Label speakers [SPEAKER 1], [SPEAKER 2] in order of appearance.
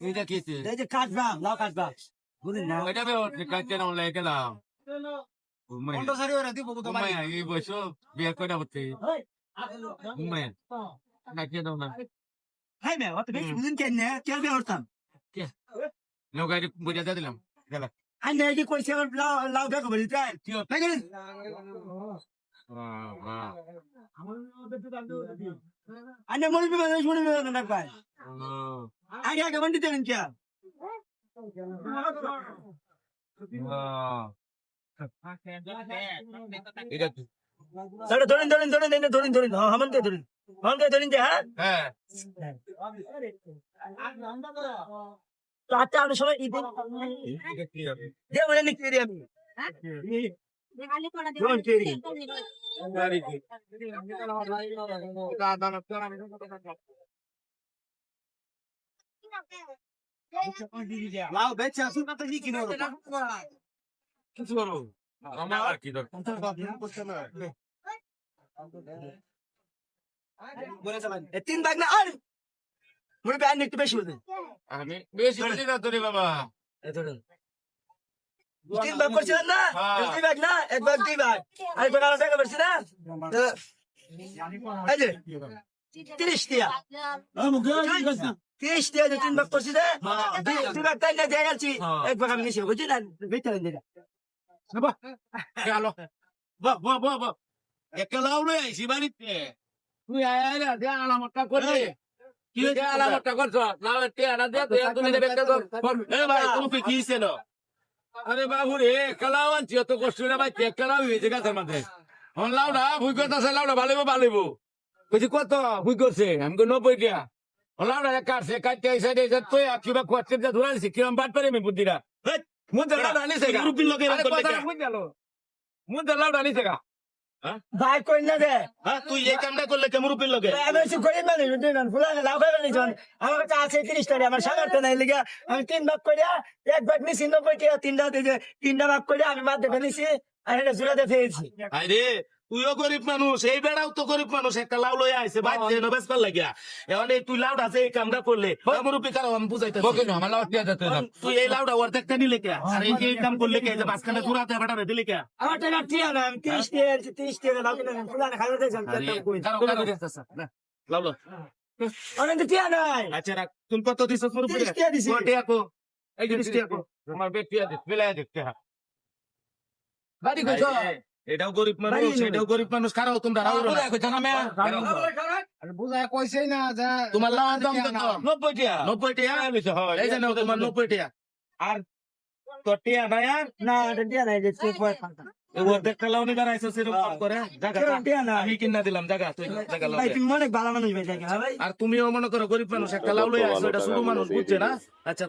[SPEAKER 1] এটা
[SPEAKER 2] কি এই যে কাটবা লাউ কাটবা। বুঝলি না
[SPEAKER 1] এটা বে কাটতে না লাগে লাউ উম্মাই
[SPEAKER 2] সারি ওরা দিব তো
[SPEAKER 1] উম্মাই এই বয়স বিয়ে করে হচ্ছে
[SPEAKER 2] ওই
[SPEAKER 1] উম্মাই কাটিয়ে না।
[SPEAKER 2] হাই মে অত বেশি বুঝিন কেন নে? কেন বে করতাম?
[SPEAKER 1] নৌকা বুঝা দিলাম। গেলা।
[SPEAKER 2] আই নে কি কইছে লাউ লাউ দেখো বলি তাই নাই মনে মনে বিবে। না ভাই আগে আগে বন্দি দেন কে? ধরেন ধরেন ধরেন ধরেন ধরেন ধরেন হ্যাঁ হামনকে ধরেন। হামনকে ধরেন যে হ্যাঁ? আচ্ছা আমি সবাই ঈদ
[SPEAKER 1] কি
[SPEAKER 2] বলে নি কেরি আমি
[SPEAKER 1] দাদা
[SPEAKER 2] লাউ বেচা আসুন না তো কি কিনো
[SPEAKER 1] কিছু করব আমার আর কি দরকার
[SPEAKER 2] তিন ভাগ না আর মনে ব্যান একটু বেশি বুঝে
[SPEAKER 1] আমি বেশি বুঝি না তোরে বাবা।
[SPEAKER 2] তিন ভাগ করছিলেন না?
[SPEAKER 1] হ্যাঁ।
[SPEAKER 2] দুই ভাগ না? এক ভাগ দুই ভাগ আর আলাদা না? তিরিশ টিয়া। তিরিশ টিয়া। তিন ভাগ করছি না দুই দুই ভাগ তাই না দিয়ে গেছি।
[SPEAKER 1] হ্যাঁ।
[SPEAKER 2] এক ভাগ আমি নিছি বুঝছি না? বেচা দিন
[SPEAKER 1] গেল। বাহ বাহ বাহ বাহ একটা লাউ লই আইছি বাড়িতে। তুই আয় আয় দে আলামতটা করে। কি হয়েছে? আলামতটা করছ লাউ টেয়ারা দে তুই তুমি দেবে একটা এ ভাই তুমি কি ছিল আরে বাবু রে কালাও আনছি অত কষ্ট করে ভাই একটা লাউ হয়েছে গাছের মাঝে। হন লাউডা ভুই করতেছে লাউডা ভালিব ভালিব কইছি কত? ভুই করছে? আমি কই নব্বই কাটছে কাটতে তুই কিবা কোয়াচ্ছে যে ধরাইছি কিরম বাট পারে আমি বুদ্ধিরা মুদ্রা লাউডা আনিছে গা।
[SPEAKER 3] মুরব্বির লোকের এরকম
[SPEAKER 1] কথা
[SPEAKER 3] লেখা।
[SPEAKER 1] বুঝ গেল মুদ্রা আনিছে গা।
[SPEAKER 2] ভাই কই না দে?
[SPEAKER 3] হ্যাঁ তুই এই কামটা করলে কেমরুপির লগে?
[SPEAKER 2] আমি না নিজন আমার কাছে আছে তিরিশ টাকা আমার সামর্থ্য নাই লিগা। আমি তিন ভাগ করে এক ভাগ নিছি নব্বই টাকা তিনটা দিয়ে তিনটা ভাগ করে আমি দেখে নিছি আর এটা জোড়াতে ফেয়েছি
[SPEAKER 3] আরে তুইও গরিব মানুষ এই বেড়াও তো গরিব মানুষ একটা লাউ লই আইছে বাইতে না বেসপার লাগিয়া। এখন এই তুই লাউটা আছে এই কামটা করলে কেমরুপি কারও আমি বুঝাইতে
[SPEAKER 1] আমার লাউ দিয়া
[SPEAKER 3] তুই এই লাউটা অর্ধেকটা নিলে কে? আর এই এই কাম করলে কে? যে মাঝখানে ঘুরাতে বেড়াবে দিলে কে?
[SPEAKER 2] আমার টাকা টিয়া না আমি তিরিশ টাকা আনছি, তিরিশ টাকা লাভ কিনা ফুলা খাইতে দিয়েছি
[SPEAKER 1] কারও। কারও দিতেছে না
[SPEAKER 3] লাউ লো।
[SPEAKER 2] অনেক টিয়া নাই।
[SPEAKER 3] আচ্ছা রাখ তুমি কত দিছ
[SPEAKER 2] টাকা দিছি।
[SPEAKER 3] কোটে আকো
[SPEAKER 1] এই যে
[SPEAKER 3] তিরিশ টাকা।
[SPEAKER 1] আমার বেটি আছে বেলায় দেখতে হ্যাঁ বাড়ি কইছ
[SPEAKER 3] এটাও গরিব মানুষ এটাও গরিব মানুষ কারও তোমরা রাও না।
[SPEAKER 1] কইছ না
[SPEAKER 4] কইছেই না যে
[SPEAKER 3] তোমার লাউর দাম কত?
[SPEAKER 1] নব্বই টাকা
[SPEAKER 3] নব্বই টাকা এই যে তোমার নব্বই টাকা আর তো টিয়া
[SPEAKER 2] না টিয়া নাই যে
[SPEAKER 3] আইসো করে। তুমিও মনে করো গরিব মানুষ একটা লাউ লই আসো এটা শুধু মানুষ বুঝছে না? আচ্ছা